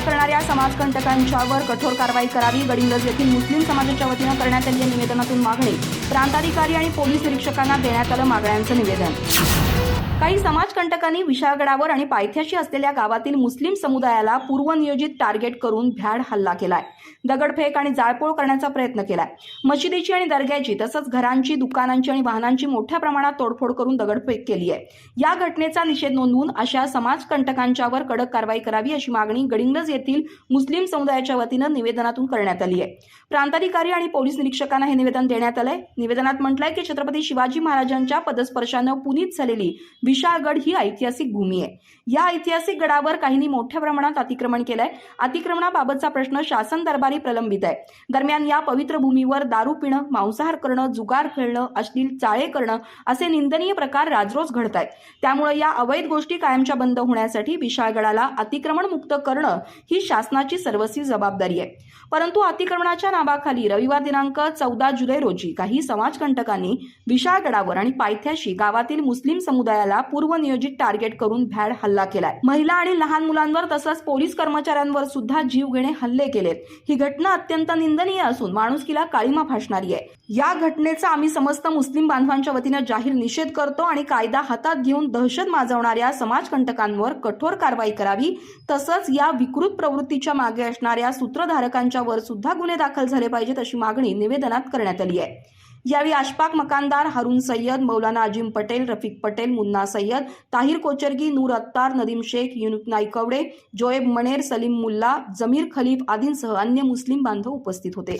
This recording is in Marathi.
करणाऱ्या समाजकंटकांच्यावर कठोर कारवाई करावी. गडिंगज येथील मुस्लिम समाजाच्या वतीनं करण्यात आलेल्या निवेदनातून मागणी. प्रांताधिकारी आणि पोलीस निरीक्षकांना देण्यात आलं मागण्यांचं निवेदन. काही समाजकंटकांनी विशाळगडावर आणि पायथ्याशी असलेल्या गावातील मुस्लिम समुदायाला पूर्वनियोजित टार्गेट करून भ्याड हल्ला केलाय. दगडफेक आणि जाळपोळ करण्याचा प्रयत्न केलाय. मशिदीची आणि दर्ग्याची तसंच घरांची दुकानांची आणि वाहनांची मोठ्या प्रमाणात तोडफोड करून दगडफेक केली आहे. या घटनेचा निषेध नोंदवून अशा समाजकंटकांच्यावर कडक कारवाई करावी अशी मागणी गडिंगज येथील मुस्लिम समुदायाच्या वतीनं निवेदनातून करण्यात आली आहे. प्रांताधिकारी आणि पोलीस निरीक्षकांना हे निवेदन देण्यात आलंय. निवेदनात म्हटलंय की छत्रपती शिवाजी महाराजांच्या पदस्पर्शानं पुनीत झालेली विशाळगड ही ऐतिहासिक भूमी आहे. या ऐतिहासिक गडावर काहींनी मोठ्या प्रमाणात अतिक्रमण केलंय. अतिक्रमणाबाबतचा प्रश्न शासन दरबारी प्रलंबित आहे. दरम्यान या पवित्र भूमीवर दारू पिणं मांसाहार करणं जुगार खेळणं अश्लील चाळे करणं असे निंदनीय प्रकार राजरोज घडत आहेत त्यामुळे या अवैध गोष्टी कायमच्या बंद होण्यासाठी विशाळगडाला अतिक्रमण मुक्त करणं ही शासनाची सर्वस्वी जबाबदारी आहे. परंतु अतिक्रमणाच्या नावाखाली रविवार दिनांक चौदा जुलै रोजी काही समाजकंटकांनी विशाळगडावर आणि पायथ्याशी गावातील मुस्लिम समुदायाला पूर्वनियोजित टार्गेट करून भ्याड हल्ला केलाय. महिला आणि लहान मुलांवर तसंच पोलीस कर्मचाऱ्यांवर सुद्धा जीव घेणे हल्ले केलेत. ही घटना अत्यंत निंदनीय असून माणुसकीला काळीमा फासणारी आहे. या घटनेचा आम्ही समस्त मुस्लिम बांधवांच्या वतीनं जाहीर निषेध करतो आणि कायदा हातात घेऊन दहशत माजवणाऱ्या समाजकंटकांवर कठोर कारवाई करावी तसंच या विकृत प्रवृत्तीच्या मागे असणाऱ्या सूत्रधारकांच्यावर सुद्धा गुन्हे दाखल झाले पाहिजेत अशी मागणी निवेदनात करण्यात आली आहे. यावेळी आशपाक मकानदार हारून सय्यद मौलाना अजिम पटेल रफिक पटेल मुन्ना सय्यद ताहिर कोचरगी नूर अत्तार नदीम शेख युनुक नाईकवडे जोएब मणेर सलीम मुल्ला जमीर खलीफ आदींसह अन्य मुस्लिम बांधव उपस्थित होते.